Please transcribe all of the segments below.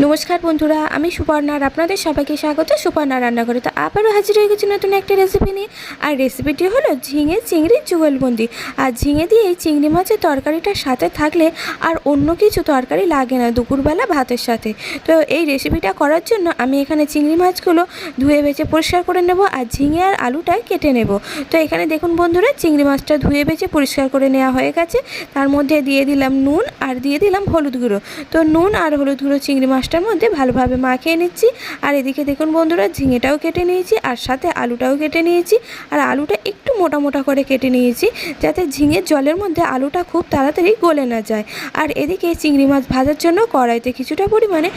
নমস্কার বন্ধুরা, আমি সুপর্ণা আর আপনাদের সবাইকে স্বাগত। সুপর্ণা রান্নাঘরে তো আবারও হাজির হয়ে গেছি নতুন একটা রেসিপি নিয়ে। আর রেসিপিটি হলো ঝিঙে চিংড়ির যুগলবন্দি আর ঝিঙে দিয়ে এই চিংড়ি মাছের তরকারিটার সাথে থাকলে আর অন্য কিছু তরকারি লাগে না দুপুরবেলা ভাতের সাথে। তো এই রেসিপিটা করার জন্য আমি এখানে চিংড়ি মাছগুলো ধুয়ে বেছে পরিষ্কার করে নেব আর ঝিঙে আর আলুটা কেটে নেব। তো এখানে দেখুন বন্ধুরা, চিংড়ি মাছটা ধুয়ে বেছে পরিষ্কার করে নেওয়া হয়ে গেছে। তার মধ্যে দিয়ে দিলাম নুন আর দিয়ে দিলাম হলুদ গুঁড়ো। তো নুন আর হলুদ গুঁড়ো চিংড়ি মাছটার মধ্যে ভালোভাবে মাখিয়ে নিচ্ছি। আর এদিকে দেখুন বন্ধুরা, ঝিঙেটাও কেটে নিয়েছি আর সাথে আলুটাও কেটে নিয়েছি। আর আলুটা একটু মোটা মোটা করে কেটে নিয়েছি যাতে ঝিঙের জলের মধ্যে আলুটা খুব তাড়াতাড়ি গলে না যায়। আর এদিকে চিংড়ি মাছ ভাজার জন্য কড়াইতে কিছুটা পরিমাণে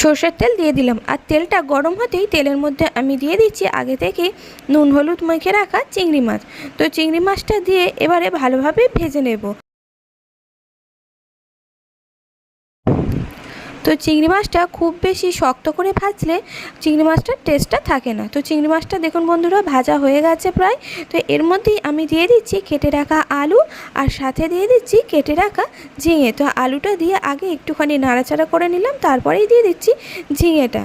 সর্ষের তেল দিয়ে দিলাম। আর তেলটা গরম হতেই তেলের মধ্যে আমি দিয়ে দিচ্ছি আগে থেকে নুন হলুদ মেখে রাখা চিংড়ি মাছ। তো চিংড়ি মাছটা দিয়ে এবারে ভালোভাবে ভেজে নেব। তো চিংড়ি মাছটা খুব বেশি শক্ত করে ভাজলে চিংড়ি মাছটার টেস্টটা থাকে না। তো চিংড়ি মাছটা দেখুন বন্ধুরা, ভাজা হয়ে গেছে প্রায়। তো এর মধ্যেই আমি দিয়ে দিচ্ছি কেটে রাখা আলু আর সাথে দিয়ে দিচ্ছি কেটে রাখা ঝিঙে। তো আলুটা দিয়ে আগে একটুখানি নাড়াচাড়া করে নিলাম, তারপরেই দিয়ে দিচ্ছি ঝিঙেটা।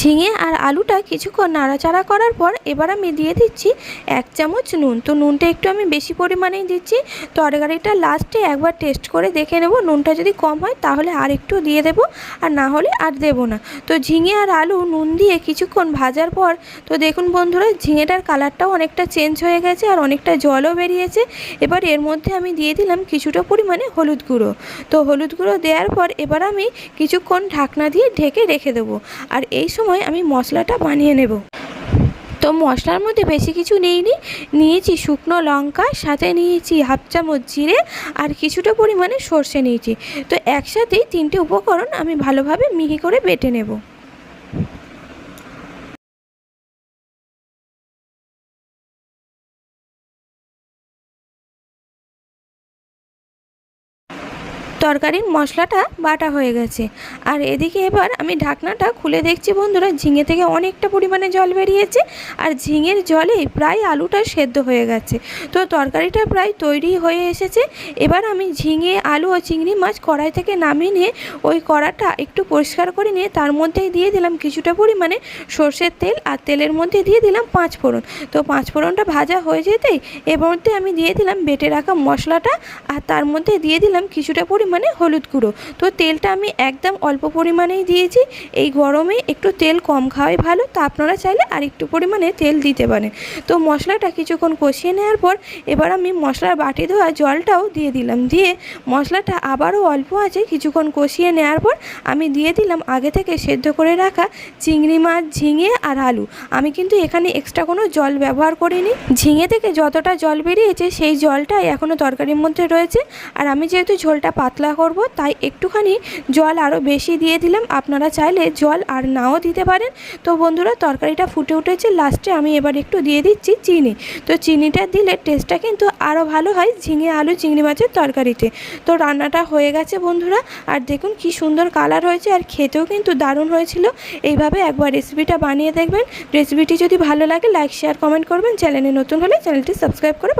ঝিঙে আর আলুটা কিছুক্ষণ নাড়াচাড়া করার পর এবার আমি দিয়ে দিচ্ছি এক চামচ নুন। তো নুনটা একটু আমি বেশি পরিমাণেই দিচ্ছি। তরকারিটা লাস্টে একবার টেস্ট করে দেখে নেব। নুনটা যদি কম হয় তাহলে আর একটু দিয়ে দেব, আর না হলে আর দেব না। তো ঝিঙে আর আলু নুন দিয়ে কিছুক্ষণ ভাজার পর, তো দেখুন বন্ধুরা, ঝিঙেটার কালারটাও অনেকটা চেঞ্জ হয়ে গেছে আর অনেকটা জলও বেরিয়েছে। এবার এর মধ্যে আমি দিয়ে দিলাম কিছুটা পরিমাণে হলুদ গুঁড়ো। তো হলুদ গুঁড়ো দেওয়ার পর এবার আমি কিছুক্ষণ ঢাকনা দিয়ে ঢেকে রেখে দেবো। আর এই সময় আমি মশলাটা বানিয়ে নেব। তো মশলার মধ্যে বেশি কিছু নেইনি। নিয়েছি শুকনো লঙ্কা, সাথে নিয়েছি হাফ চামচ জিরে আর কিছুটা পরিমাণে সর্ষে নিয়েছি। তো একসাথেই তিনটে উপকরণ আমি ভালোভাবে মিহি করে বেটে নেব। তরকারির মশলাটা বাটা হয়ে গেছে। আর এদিকে এবার আমি ঢাকনাটা খুলে দেখছি বন্ধুরা, ঝিঙে থেকে অনেকটা পরিমাণে জল বেরিয়েছে আর ঝিঙের জলে প্রায় আলুটা সেদ্ধ হয়ে গেছে। তো তরকারিটা প্রায় তৈরি হয়ে এসেছে। এবার আমি ঝিঙে, আলু ও চিংড়ি মাছ কড়াই থেকে নামিয়ে নিয়ে ওই কড়াটা একটু পরিষ্কার করে নিয়ে তার মধ্যেই দিয়ে দিলাম কিছুটা পরিমাণে সর্ষের তেল আর তেলের মধ্যে দিয়ে দিলাম পাঁচ ফোড়ন। তো পাঁচ ফোড়নটা ভাজা হয়ে যেতেই এর মধ্যে আমি দিয়ে দিলাম বেটে রাখা মশলাটা আর তার মধ্যে দিয়ে দিলাম কিছুটা পরিমাণে হলুদ গুঁড়ো। তো তেলটা আমি একদম অল্প পরিমাণেই দিয়েছি। এই গরমে একটু তেল কম খাওয়াই ভালো। তা আপনারা চাইলে আর একটু পরিমাণে তেল দিতে পারেন। তো মশলাটা কিছুক্ষণ কষিয়ে নেওয়ার পর এবার আমি মশলার বাটি ধোয়া জলটাও দিয়ে দিলাম। দিয়ে মশলাটা আবারও অল্প আছে কিছুক্ষণ কষিয়ে নেওয়ার পর আমি দিয়ে দিলাম আগে থেকে সেদ্ধ করে রাখা চিংড়ি মাছ, ঝিঙে আর আলু। আমি কিন্তু এখানে এক্সট্রা কোনো জল ব্যবহার করিনি। ঝিঙে থেকে যতটা জল বেরিয়েছে সেই জলটাই এখনও তরকারির মধ্যে রয়েছে। আর আমি যেহেতু ঝোলটা পাতলা করব, তাই একটুখানি জল আরও বেশি দিয়ে দিলাম। আপনারা চাইলে জল আর নাও দিতে পারেন। তো বন্ধুরা, তরকারিটা ফুটে উঠেছে। লাস্টে আমি এবার একটু দিয়ে দিচ্ছি চিনি। তো চিনিটা দিলে টেস্টটা কিন্তু আরও ভালো হয় ঝিঙে আলু, চিংড়ি মাছের তরকারিতে। তো রান্নাটা হয়ে গেছে বন্ধুরা। আর দেখুন কি সুন্দর কালার হয়েছে আর খেতেও কিন্তু দারুণ হয়েছিল। এইভাবে একবার রেসিপিটা বানিয়ে দেখবেন। রেসিপিটি যদি ভালো লাগে, লাইক, শেয়ার, কমেন্ট করবেন। চ্যানেলে নতুন হলে চ্যানেলটি সাবস্ক্রাইব করে